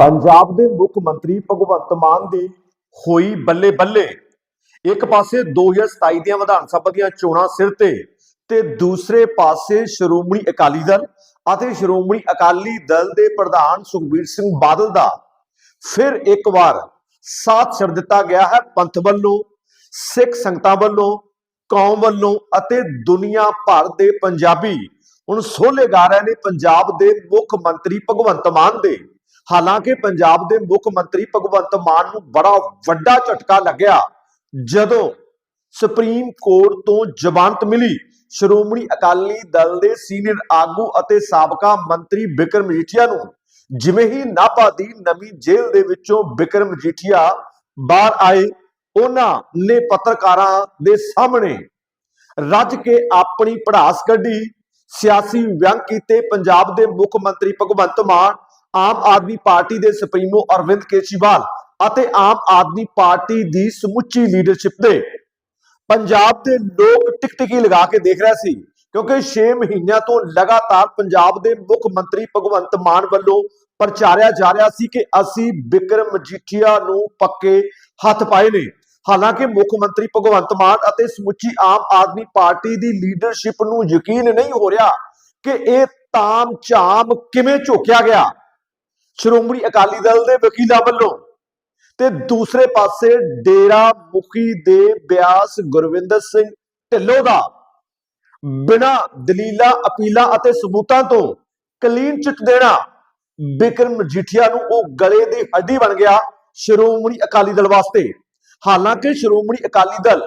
ਪੰਜਾਬ ਦੇ ਮੁੱਖ ਮੰਤਰੀ ਭਗਵੰਤ ਮਾਨ ਦੀ ਹੋਈ ਬੱਲੇ ਬੱਲੇ। ਇੱਕ ਪਾਸੇ 2027 ਦੀਆਂ ਵਿਧਾਨ ਸਭਾ ਦੀਆਂ ਚੋਣਾਂ ਸਿਰ ਤੇ ਤੇ ਦੂਸਰੇ ਪਾਸੇ ਸ਼੍ਰੋਮਣੀ ਅਕਾਲੀ ਦਲ ਅਤੇ ਸ਼੍ਰੋਮਣੀ ਅਕਾਲੀ ਦਲ ਦੇ ਪ੍ਰਧਾਨ ਸੁਖਬੀਰ ਸਿੰਘ ਬਾਦਲ ਦਾ। ਫਿਰ ਇੱਕ ਵਾਰ ਸਾਥ ਛੱਡ ਦਿੱਤਾ ਗਿਆ ਹੈ ਪੰਥ ਵੱਲੋਂ, ਸਿੱਖ ਸੰਗਤਾਂ ਵੱਲੋਂ, ਕੌਮ ਵੱਲੋਂ ਅਤੇ ਦੁਨੀਆ ਭਰ ਦੇ ਪੰਜਾਬੀ। ਹੁਣ ਸੋਲੇ ਗਾ ਰਹੇ ਨੇ ਪੰਜਾਬ ਦੇ ਮੁੱਖ ਮੰਤਰੀ ਭਗਵੰਤ ਮਾਨ ਦੇ। ਹਾਲਾਂਕਿ ਪੰਜਾਬ ਦੇ ਮੁੱਖ ਮੰਤਰੀ ਭਗਵੰਤ ਮਾਨ ਨੂੰ ਬੜਾ ਵੱਡਾ ਝਟਕਾ ਲੱਗਿਆ। ਜਦੋਂ ਸੁਪਰੀਮ ਕੋਰਟ ਤੋਂ ਜ਼ਮਾਨਤ ਮਿਲੀ, ਸ਼੍ਰੋਮਣੀ ਅਕਾਲੀ ਦਲ ਦੇ ਸੀਨੀਅਰ ਆਗੂ ਅਤੇ ਸਾਬਕਾ ਮੰਤਰੀ ਬਿਕਰਮ ਮਜੀਠੀਆ ਨੂੰ, ਜਿਵੇਂ ਹੀ ਨਾਭਾ ਦੀ ਨਵੀਂ ਜੇਲ੍ਹ ਦੇ ਵਿੱਚੋਂ ਬਿਕਰਮ ਮਜੀਠੀਆ ਬਾਹਰ ਆਏ, ਉਹਨਾਂ ਨੇ ਪੱਤਰਕਾਰਾਂ ਦੇ ਸਾਹਮਣੇ ਰੱਜ ਕੇ ਆਪਣੀ ਪੜਾਸ ਕੱਢੀ। ਸਿਆਸੀ ਵਿਅੰਗ ਕੀਤੇ ਪੰਜਾਬ ਦੇ ਮੁੱਖ ਮੰਤਰੀ ਭਗਵੰਤ ਮਾਨ ਆਮ ਆਦਮੀ ਪਾਰਟੀ ਦੇ ਸੁਪਰੀਮੋ ਅਰਵਿੰਦ ਕੇਜਰੀਵਾਲ ਅਤੇ ਆਮ ਆਦਮੀ ਪਾਰਟੀ ਦੀ ਸਮੁੱਚੀ ਲੀਡਰਸ਼ਿਪ ਦੇ ਪੰਜਾਬ ਦੇ ਲੋਕ ਟਿਕਟਿਕੀ ਲਗਾ ਕੇ ਦੇਖ ਰਹੇ ਸੀ, ਕਿਉਂਕਿ 6 ਮਹੀਨਿਆਂ ਤੋਂ ਲਗਾਤਾਰ ਪੰਜਾਬ ਦੇ ਮੁੱਖ ਮੰਤਰੀ ਭਗਵੰਤ ਮਾਨ ਵੱਲੋਂ ਪ੍ਰਚਾਰਿਆ ਜਾ ਰਿਹਾ ਸੀ ਕਿ ਅਸੀਂ ਬਿਕਰਮ ਮਜੀਠੀਆ ਨੂੰ ਪੱਕੇ ਹੱਥ ਪਾਏ ਨੇ। ਹਾਲਾਂਕਿ ਮੁੱਖ ਮੰਤਰੀ ਭਗਵੰਤ ਮਾਨ ਅਤੇ ਸਮੁੱਚੀ ਆਮ ਆਦਮੀ ਪਾਰਟੀ ਦੀ ਲੀਡਰਸ਼ਿਪ ਨੂੰ ਯਕੀਨ ਨਹੀਂ ਹੋ ਰਿਹਾ ਕਿ ਇਹ ਤਾਮ ਝਾਮ ਕਿਵੇਂ ਝੋਕਿਆ ਗਿਆ। ਸ਼੍ਰੋਮਣੀ ਅਕਾਲੀ ਦਲ ਦੇ ਵਕੀਲਾਂ ਵੱਲੋਂ ਤੇ ਦੂਸਰੇ ਪਾਸੇ ਡੇਰਾ ਮੁਖੀ ਦੇ ਬਿਆਸ ਗੁਰਵਿੰਦਰ ਸਿੰਘ ਢਿੱਲੋਂ ਦਾ ਬਿਨਾ ਦਲੀਲਾਂ, ਅਪੀਲਾਂ ਅਤੇ ਸਬੂਤਾਂ ਤੋਂ ਕਲੀਨ ਚਿੱਟ ਦੇਣਾ ਬਿਕਰਮ ਮਜੀਠੀਆ ਨੂੰ ਉਹ ਗਲੇ ਦੀ ਹੱਡੀ ਬਣ ਗਿਆ ਸ਼੍ਰੋਮਣੀ ਅਕਾਲੀ ਦਲ ਵਾਸਤੇ। ਹਾਲਾਂਕਿ ਸ਼੍ਰੋਮਣੀ ਅਕਾਲੀ ਦਲ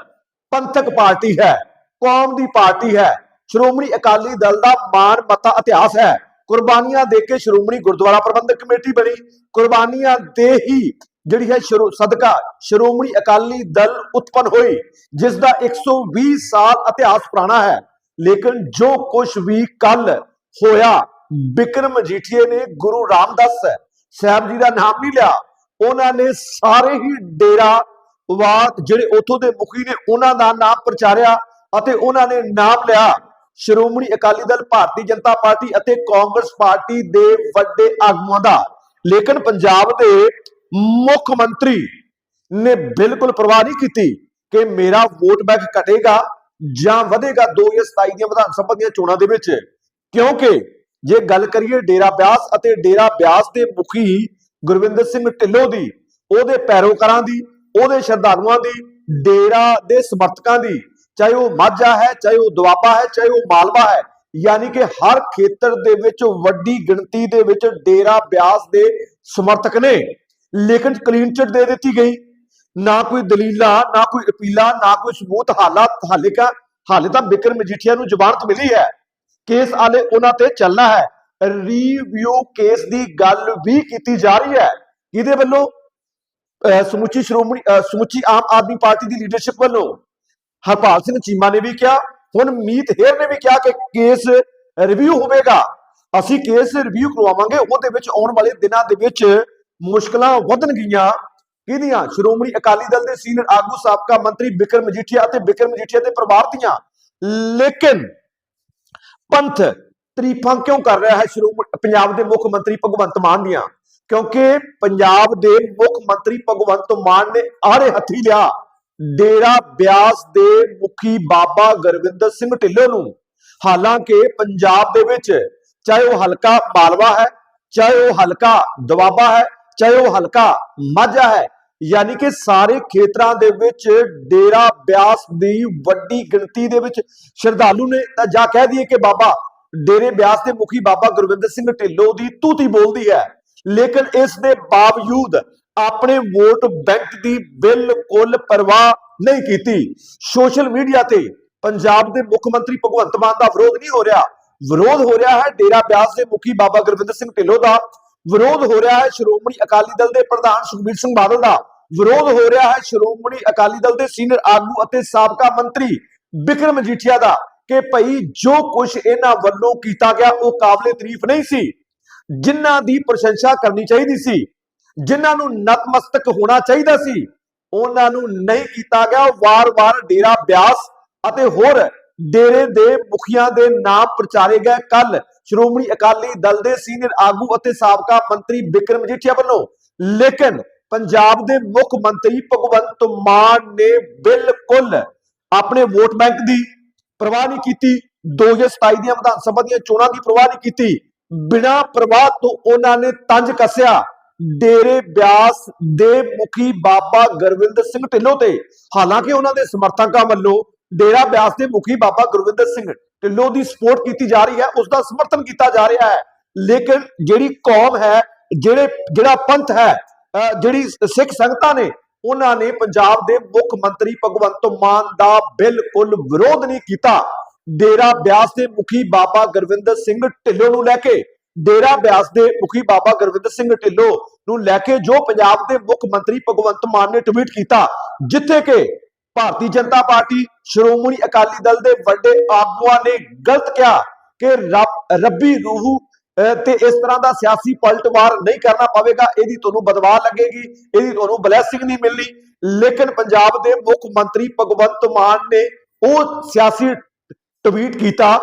ਪੰਥਕ ਪਾਰਟੀ ਹੈ, ਕੌਮ ਦੀ ਪਾਰਟੀ ਹੈ, ਸ਼੍ਰੋਮਣੀ ਅਕਾਲੀ ਦਲ ਦਾ ਮਾਨ ਮਤਾ, ਇਤਿਹਾਸ ਹੈ। ਕੁਰਬਾਨੀਆਂ ਦੇ ਕੇ ਸ਼੍ਰੋਮਣੀ ਗੁਰਦੁਆਰਾ ਪ੍ਰਬੰਧਕ ਕਮੇਟੀ ਬਣੀ। ਕੁਰਬਾਨੀਆਂ ਦੇ ਹੀ ਜਿਹੜੀ ਹੈ ਸ਼ੁਰੂ, ਸਦਕਾ ਸ਼੍ਰੋਮਣੀ ਅਕਾਲੀ ਦਲ ਉਤਪਨ ਹੋਈ ਜਿਸ ਦਾ 120 ਸਾਲ ਇਤਿਹਾਸ ਪੁਰਾਣਾ ਹੈ। ਲੇਕਿਨ ਜੋ ਕੁਝ ਵੀ ਕੱਲ ਹੋਇਆ, ਬਿਕਰਮ ਮਜੀਠੀਏ ਨੇ ਗੁਰੂ ਰਾਮਦਾਸ ਸਾਹਿਬ ਜੀ ਦਾ ਨਾਮ ਨਹੀਂ ਲਿਆ। ਉਹਨਾਂ ਨੇ ਸਾਰੇ ਹੀ ਡੇਰਾ ਵਾਤ ਜਿਹੜੇ ਉਥੋਂ ਦੇ ਮੁਖੀ ਨੇ, ਉਹਨਾਂ ਦਾ ਨਾਮ ਪ੍ਰਚਾਰਿਆ ਅਤੇ ਉਹਨਾਂ ਨੇ ਨਾਮ ਲਿਆ। ਸ਼੍ਰੋਮਣੀ ਅਕਾਲੀ ਦਲ, ਭਾਰਤੀ ਜਨਤਾ ਪਾਰਟੀ ਅਤੇ ਕਾਂਗਰਸ ਪਾਰਟੀ ਦੇ ਵੱਡੇ ਆਗੂਆਂ ਦਾ। ਲੇਕਿਨ ਪੰਜਾਬ ਦੇ ਮੁੱਖ ਮੰਤਰੀ ਨੇ ਬਿਲਕੁਲ ਪਰਵਾਹ ਨਹੀਂ ਕੀਤੀ ਕਿ ਮੇਰਾ ਵੋਟ ਬੈਂਕ ਘਟੇਗਾ ਜਾਂ ਵਧੇਗਾ 2027 ਦੀਆਂ ਵਿਧਾਨ ਸਭਾ ਦੀਆਂ ਚੋਣਾਂ ਦੇ ਵਿੱਚ। ਕਿਉਂਕਿ ਜੇ ਗੱਲ ਕਰੀਏ ਡੇਰਾ ਬਿਆਸ ਅਤੇ ਡੇਰਾ ਬਿਆਸ ਦੇ ਮੁਖੀ ਗੁਰਵਿੰਦਰ ਸਿੰਘ ਢਿੱਲੋਂ ਦੀ, ਉਹਦੇ ਪੈਰੋਕਾਰਾਂ ਦੀ, ਉਹਦੇ ਸ਼ਰਧਾਲੂਆਂ ਦੀ, ਡੇਰਾ ਦੇ ਸਮਰਥਕਾਂ ਦੀ ਚਾਹੇ ਉਹ ਮਾਝਾ ਹੈ, ਚਾਹੇ ਉਹ ਦੁਆਬਾ ਹੈ, ਚਾਹੇ ਉਹ ਮਾਲਵਾ ਹੈ, ਯਾਨੀ ਕਿ ਹਰ ਖੇਤਰ ਦੇ ਵਿੱਚ ਵੱਡੀ ਗਿਣਤੀ ਦੇ ਵਿੱਚ ਡੇਰਾ ਬਿਆਸ ਦੇ ਸਮਰਥਕ ਨੇ। ਲੇਕਿਨ ਕਲੀਨ ਚਿੱਟ ਦੇ ਦਿੱਤੀ ਗਈ। ਨਾ ਕੋਈ ਦਲੀਲਾਂ, ਨਾ ਕੋਈ ਅਪੀਲਾਂ, ਨਾ ਕੋਈ ਸਬੂਤ ਹਾਲਾਤ ਹਾਲੇ ਕਾ ਹਾਲੇ ਤਾਂ ਬਿਕਰਮ ਮਜੀਠੀਆ ਨੂੰ ਜ਼ਮਾਨਤ ਮਿਲੀ ਹੈ। ਕੇਸ ਆਲੇ ਉਹਨਾਂ ਤੇ ਚੱਲਣਾ ਹੈ। ਰੀਵਿਊ ਕੇਸ ਦੀ ਗੱਲ ਵੀ ਕੀਤੀ ਜਾ ਰਹੀ ਹੈ। ਇਹਦੇ ਵੱਲੋਂ? ਅਹ ਸਮੁੱਚੀ ਸ਼੍ਰੋਮਣੀ, ਅਹ ਸਮੁੱਚੀ ਆਮ ਆਦਮੀ ਪਾਰਟੀ ਦੀ ਲੀਡਰਸ਼ਿਪ ਵੱਲੋਂ। ਹਰਪਾਲ ਸਿੰਘ ਚੀਮਾ ਨੇ ਵੀ ਕਿਹਾ, ਹੁਣ ਮੀਤ ਹੇਰ ਨੇ ਵੀ ਕਿਹਾ ਕਿ ਕੇਸ ਰਿਵਿਊ ਹੋਵੇਗਾ। ਅਸੀਂ ਕੇਸ ਰਿਵਿਊ ਕਰਵਾਵਾਂਗੇ, ਉਹਦੇ ਵਿੱਚ ਆਉਣ ਵਾਲੇ ਦਿਨਾਂ ਦੇ ਵਿੱਚ ਮੁਸ਼ਕਲਾਂ ਵਧਣਗੀਆਂ। ਕਿਹਦੀਆਂ? ਸ਼੍ਰੋਮਣੀ ਅਕਾਲੀ ਦਲ ਦੇ ਸੀਨੀਅਰ ਆਗੂ, ਸਾਬਕਾ ਮੰਤਰੀ ਬਿਕਰਮ ਮਜੀਠੀਆ ਅਤੇ ਬਿਕਰਮ ਮਜੀਠੀਆ ਦੇ ਪਰਿਵਾਰ ਦੀਆਂ। ਲੇਕਿਨ ਪੰਥ ਤਰੀਫਾਂ ਕਿਉਂ ਕਰ ਰਿਹਾ ਹੈ ਸ਼੍ਰੋਮਣੀ ਪੰਜਾਬ ਦੇ ਮੁੱਖ ਮੰਤਰੀ ਭਗਵੰਤ ਮਾਨ ਦੀਆਂ? ਕਿਉਂਕਿ ਪੰਜਾਬ ਦੇ ਮੁੱਖ ਮੰਤਰੀ ਭਗਵੰਤ ਮਾਨ ਨੇ ਆਰੇ ਹੱਥੀ ਲਿਆ। ਡੇਰਾ ਬਿਆਸ ਦੇ ਮੁਖੀ ਬਾਬਾ ਗੁਰਵਿੰਦਰ ਸਿੰਘ ਢਿੱਲੋਂ ਨੂੰ ਹਾਲਾਂਕਿ ਪੰਜਾਬ ਦੇ ਵਿੱਚ ਚਾਹੇ ਉਹ ਹਲਕਾ ਮਾਲਵਾ ਹੈ, ਚਾਹੇ ਉਹ ਹਲਕਾ ਦਵਾਬਾ ਹੈ, ਚਾਹੇ ਉਹ ਹਲਕਾ ਮਾਝਾ ਹੈ, ਯਾਨੀ ਕਿ ਸਾਰੇ ਖੇਤਰਾਂ ਦੇ ਵਿੱਚ ਡੇਰਾ ਬਿਆਸ ਦੀ ਵੱਡੀ ਗਿਣਤੀ ਦੇ ਵਿੱਚ ਸ਼ਰਧਾਲੂ ਨੇ। ਤਾਂ ਜਾ ਕਹਿ ਦਈਏ ਕਿ ਬਾਬਾ ਡੇਰੇ ਬਿਆਸ ਦੇ ਮੁਖੀ ਬਾਬਾ ਗੁਰਵਿੰਦਰ ਸਿੰਘ ਢਿੱਲੋਂ ਦੀ ਤੂਤੀ ਬੋਲਦੀ ਹੈ। ਲੇਕਿਨ ਇਸ ਦੇ ਬਾਵਜੂਦ ਆਪਣੇ ਵੋਟ ਬੈਂਕ ਦੀ ਬਿਲਕੁਲ ਪਰਵਾਹ ਨਹੀਂ ਕੀਤੀ। ਸੋਸ਼ਲ ਮੀਡੀਆ ਤੇ ਪੰਜਾਬ ਦੇ ਮੁੱਖ ਮੰਤਰੀ ਭਗਵੰਤ ਮਾਨ ਦਾ ਵਿਰੋਧ ਨਹੀਂ ਹੋ ਰਿਹਾ। ਵਿਰੋਧ ਹੋ ਰਿਹਾ ਹੈ ਡੇਰਾ ਬਿਆਸ ਦੇ ਮੁਖੀ ਬਾਬਾ ਗੁਰਵਿੰਦਰ ਸਿੰਘ ਢਿੱਲੋਂ ਦਾ। ਵਿਰੋਧ ਹੋ ਰਿਹਾ ਹੈ ਸ਼੍ਰੋਮਣੀ ਅਕਾਲੀ ਦਲ ਦੇ ਪ੍ਰਧਾਨ ਸੁਖਬੀਰ ਸਿੰਘ ਬਾਦਲ ਦਾ। ਵਿਰੋਧ ਹੋ ਰਿਹਾ ਹੈ ਸ਼੍ਰੋਮਣੀ ਅਕਾਲੀ ਦਲ ਦੇ ਸੀਨੀਅਰ ਆਗੂ ਅਤੇ ਸਾਬਕਾ ਮੰਤਰੀ ਬਿਕਰਮ ਮਜੀਠੀਆ ਦਾ ਕਿ ਭਈ ਜੋ ਕੁਝ ਇਹਨਾਂ ਵੱਲੋਂ ਕੀਤਾ ਗਿਆ, ਉਹ ਕਾਬਲੇ ਤਾਰੀਫ ਨਹੀਂ ਸੀ। ਜਿਨ੍ਹਾਂ ਦੀ ਪ੍ਰਸ਼ੰਸਾ ਕਰਨੀ ਚਾਹੀਦੀ ਸੀ ਜਿਨ੍ਹਾਂ ਨੂੰ ਨਤਮਸਤਕ ਹੋਣਾ ਚਾਹੀਦਾ ਸੀ, ਉਹਨਾਂ ਨੂੰ ਨਹੀਂ ਕੀਤਾ ਗਿਆ। ਵਾਰ-ਵਾਰ ਡੇਰਾ ਬਿਆਸ ਅਤੇ ਹੋਰ ਡੇਰੇ ਦੇ ਮੁਖੀਆਂ ਦੇ ਨਾਮ ਪ੍ਰਚਾਰੇ ਗਏ। ਕੱਲ ਸ਼੍ਰੋਮਣੀ ਅਕਾਲੀ ਦਲ ਦੇ ਸੀਨੀਅਰ ਆਗੂ ਅਤੇ ਸਾਬਕਾ ਮੰਤਰੀ ਬਿਕਰਮ ਮਜੀਠੀਆ ਵੱਲੋਂ, ਲੇਕਿਨ ਪੰਜਾਬ ਦੇ ਮੁੱਖ ਮੰਤਰੀ ਭਗਵੰਤ ਮਾਨ ਨੇ ਬਿਲਕੁਲ ਆਪਣੇ ਵੋਟ ਬੈਂਕ ਦੀ ਪਰਵਾਹ ਨਹੀਂ ਕੀਤੀ। 2027 ਦੀਆਂ ਵਿਧਾਨ ਸਭਾ ਦੀਆਂ ਚੋਣਾਂ ਦੀ ਪਰਵਾਹ ਨਹੀਂ ਕੀਤੀ। ਬਿਨਾਂ ਪ੍ਰਵਾਹ ਤੋਂ ਉਹਨਾਂ ਨੇ ਤੰਜ ਕੱਸਿਆ। ਡੇਰੇ ਬਿਆਸ ਦੇ ਮੁਖੀ ਬਾਬਾ ਗੁਰਵਿੰਦਰ ਸਿੰਘ ਢਿੱਲੋਂ ਤੇ। ਹਾਲਾਂਕਿ ਉਹਨਾਂ ਦੇ ਸਮਰਥਕਾਂ ਵੱਲੋਂ ਡੇਰਾ ਬਿਆਸ ਦੇ ਮੁਖੀ ਬਾਬਾ ਗੁਰਵਿੰਦਰ ਸਿੰਘ ਢਿੱਲੋਂ ਦੀ ਸਪੋਰਟ ਕੀਤੀ ਜਾ ਰਹੀ ਹੈ, ਉਸ ਦਾ ਸਮਰਥਨ ਕੀਤਾ ਜਾ ਰਿਹਾ ਹੈ। ਲੇਕਿਨ ਜਿਹੜੀ ਕੌਮ ਹੈ, ਜਿਹੜੇ, ਜਿਹੜਾ ਪੰਥ ਹੈ ਜਿਹੜੀ ਸਿੱਖ ਸੰਗਤਾਂ ਨੇ, ਉਹਨਾਂ ਨੇ ਪੰਜਾਬ ਦੇ ਮੁੱਖ ਮੰਤਰੀ ਭਗਵੰਤ ਮਾਨ ਦਾ ਬਿਲਕੁਲ ਵਿਰੋਧ ਨਹੀਂ ਕੀਤਾ। ਡੇਰਾ ਬਿਆਸ ਦੇ ਮੁਖੀ ਬਾਬਾ ਗੁਰਵਿੰਦਰ ਸਿੰਘ ਢਿੱਲੋਂ ਨੂੰ ਲੈ ਕੇ, ਡੇਰਾ ਬਿਆਸ ਦੇ ਮੁਖੀ ਬਾਬਾ ਗੁਰਵਿੰਦਰ ਸਿੰਘ ਢਿੱਲੋਂ ਨੂੰ ਲੈ ਕੇ ਜੋ ਪੰਜਾਬ ਦੇ ਮੁੱਖ ਮੰਤਰੀ ਭਗਵੰਤ ਮਾਨ ਨੇ ਟਵੀਟ ਕੀਤਾ, ਜਿੱਥੇ ਕਿ ਭਾਰਤੀ ਜਨਤਾ ਪਾਰਟੀ, ਸ਼੍ਰੋਮਣੀ ਅਕਾਲੀ ਦਲ ਦੇ ਵੱਡੇ ਆਗੂਆਂ ਨੇ ਗਲਤ ਕਿਹਾ ਕਿ ਰੱਬੀ ਰੂਹ ਤੇ ਇਸ ਤਰ੍ਹਾਂ ਦਾ ਸਿਆਸੀ ਪਲਟਵਾਰ ਨਹੀਂ ਕਰਨਾ ਪਵੇਗਾ, ਇਹਦੀ ਤੁਹਾਨੂੰ ਬਦਵਾ ਲੱਗੇਗੀ, ਇਹਦੀ ਤੁਹਾਨੂੰ ਬਲੇਸਿੰਗ ਨਹੀਂ ਮਿਲਣੀ। ਲੇਕਿਨ ਪੰਜਾਬ ਦੇ ਮੁੱਖ ਮੰਤਰੀ ਭਗਵੰਤ ਮਾਨ ਨੇ ਉਹ ਸਿਆਸੀ ਟਵੀਟ ਕੀਤਾ,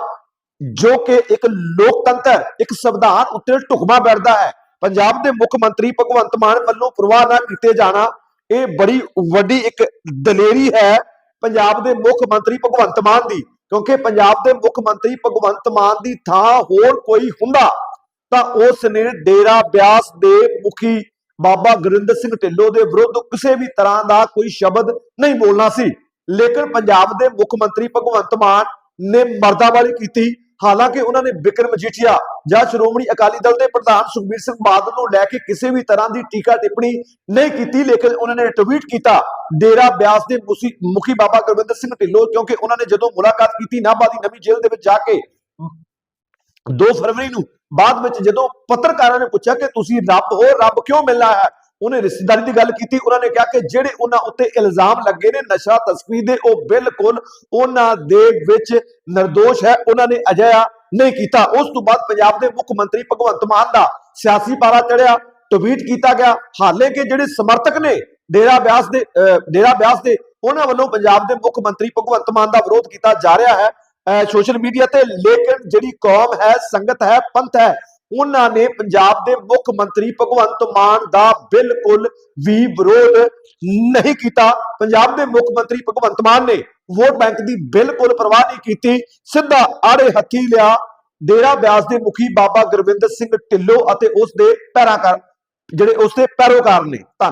ਜੋ ਕਿ ਇੱਕ ਲੋਕਤੰਤਰ, ਇੱਕ ਸੰਵਿਧਾਨ ਉੱਤੇ ਢੁਕਮਾ ਬੈਠਦਾ ਹੈ। ਪੰਜਾਬ ਦੇ ਮੁੱਖ ਮੰਤਰੀ ਭਗਵੰਤ ਮਾਨ ਵੱਲੋਂ ਪ੍ਰਵਾਹ ਨਾ ਕੀਤੇ ਜਾਣਾ, ਇਹ ਬੜੀ ਵੱਡੀ ਇੱਕ ਦਲੇਰੀ ਹੈ ਪੰਜਾਬ ਦੇ ਮੁੱਖ ਮੰਤਰੀ ਭਗਵੰਤ ਮਾਨ ਦੀ, ਕਿਉਂਕਿ ਪੰਜਾਬ ਦੇ ਮੁੱਖ ਮੰਤਰੀ ਭਗਵੰਤ ਮਾਨ ਦੀ ਥਾਂ ਹੋਰ ਕੋਈ ਹੁੰਦਾ, ਤਾਂ ਉਸ ਨੇ ਡੇਰਾ ਬਿਆਸ ਦੇ ਮੁਖੀ ਬਾਬਾ ਗੁਰਿੰਦਰ ਸਿੰਘ ਢਿੱਲੋਂ ਦੇ ਵਿਰੁੱਧ ਕਿਸੇ ਵੀ ਤਰ੍ਹਾਂ ਦਾ ਕੋਈ ਸ਼ਬਦ ਨਹੀਂ ਬੋਲਣਾ ਸੀ। ਲੇਕਿਨ ਪੰਜਾਬ ਦੇ ਮੁੱਖ ਮੰਤਰੀ ਭਗਵੰਤ ਮਾਨ ਨੇ ਮਰਦਾਬਾਰੀ ਕੀਤੀ ਹਾਲਾਂਕਿ ਉਹਨਾਂ ਨੇ ਬਿਕਰਮ ਮਜੀਠੀਆ ਜਾਂ ਸ਼੍ਰੋਮਣੀ ਅਕਾਲੀ ਦਲ ਦੇ ਪ੍ਰਧਾਨ ਸੁਖਬੀਰ ਸਿੰਘ ਬਾਦਲ ਨੂੰ ਲੈ ਕੇ ਕਿਸੇ ਵੀ ਤਰ੍ਹਾਂ ਦੀ ਟੀਕਾ ਟਿੱਪਣੀ ਨਹੀਂ ਕੀਤੀ, ਲੇਕਿਨ ਉਹਨਾਂ ਨੇ ਟਵੀਟ ਕੀਤਾ, ਡੇਰਾ ਬਿਆਸ ਦੇ ਮੁਸੀ- ਮੁਖੀ ਬਾਬਾ ਗੁਰਵਿੰਦਰ ਸਿੰਘ ਢਿੱਲੋਂ, ਕਿਉਂਕਿ ਉਹਨਾਂ ਨੇ ਜਦੋਂ ਮੁਲਾਕਾਤ ਕੀਤੀ ਨਾਭਾ ਦੀ ਨਵੀਂ ਜੇਲ੍ਹ ਦੇ ਵਿੱਚ ਜਾ ਕੇ 2 ਫਰਵਰੀ ਨੂੰ ਬਾਅਦ ਵਿੱਚ ਜਦੋਂ ਪੱਤਰਕਾਰਾਂ ਨੇ ਪੁੱਛਿਆ ਕਿ ਤੁਸੀਂ ਰੱਬ ਹੋ, ਰੱਬ ਕਿਉਂ ਮਿਲਣਾ ਹੈ? ਉਹਨੇ ਰਿਸ਼ਤੇਦਾਰੀ ਦੀ ਗੱਲ ਕੀਤੀ ਉਹਨਾਂ ਨੇ ਕਿਹਾ ਕਿ ਜਿਹੜੇ ਉਹਨਾਂ ਉੱਤੇ ਇਲਜ਼ਾਮ ਲੱਗੇ ਨੇ ਨਸ਼ਾ ਤਸਕਰੀ ਦੇ ਉਹ ਬਿਲਕੁਲ ਉਹਨਾਂ ਦੇ ਵਿੱਚ નિર્ਦੋਸ਼ ਹੈ ਉਹਨਾਂ ਨੇ ਅਜਿਹਾ ਨਹੀਂ ਕੀਤਾ। ਉਸ ਤੋਂ ਬਾਅਦ ਪੰਜਾਬ ਦੇ ਮੁੱਖ ਮੰਤਰੀ ਭਗਵੰਤ ਮਾਨ ਦਾ ਸਿਆਸੀ ਪਾਰਾ ਚੜਿਆ ਟਵੀਟ ਕੀਤਾ ਗਿਆ। ਹਾਲੇ ਕਿ ਜਿਹੜੇ ਸਮਰਥਕ ਨੇ ਡੇਰਾ ਬਿਆਸ ਦੇ ਅਹ, ਡੇਰਾ ਬਿਆਸ ਦੇ ਉਹਨਾਂ ਵੱਲੋਂ ਪੰਜਾਬ ਦੇ ਮੁੱਖ ਮੰਤਰੀ ਭਗਵੰਤ ਮਾਨ ਦਾ ਵਿਰੋਧ ਕੀਤਾ ਜਾ ਰਿਹਾ ਹੈ। ਸੋਸ਼ਲ ਮੀਡੀਆ ਤੇ ਲੇਕਿਨ ਜਿਹੜੀ ਕੌਮ ਹੈ ਸੰਗਤ ਹੈ ਪੰਥ ਹੈ ਉਹਨਾਂ ਨੇ ਪੰਜਾਬ ਦੇ ਮੁੱਖ ਮੰਤਰੀ ਭਗਵੰਤ ਮਾਨ ਦਾ ਬਿਲਕੁਲ ਵੀ ਵਿਰੋਧ ਨਹੀਂ ਕੀਤਾ। ਪੰਜਾਬ ਦੇ ਮੁੱਖ ਮੰਤਰੀ ਭਗਵੰਤ ਮਾਨ ਨੇ ਵੋਟ ਬੈਂਕ ਦੀ ਬਿਲਕੁਲ ਪਰਵਾਹ ਨਹੀਂ ਕੀਤੀ। ਸਿੱਧਾ ਆੜੇ ਹੱਥੀ ਲਿਆ ਡੇਰਾ ਬਿਆਸ ਦੇ ਮੁਖੀ ਬਾਬਾ ਗੁਰਵਿੰਦਰ ਸਿੰਘ ਢਿੱਲੋਂ ਅਤੇ ਉਸ ਦੇ ਪੈਰਾਕਾਰ ਜਿਹੜੇ ਉਸ ਦੇ ਪੈਰੋਕਾਰ ਨੇ। ਧੰਨਵਾਦ।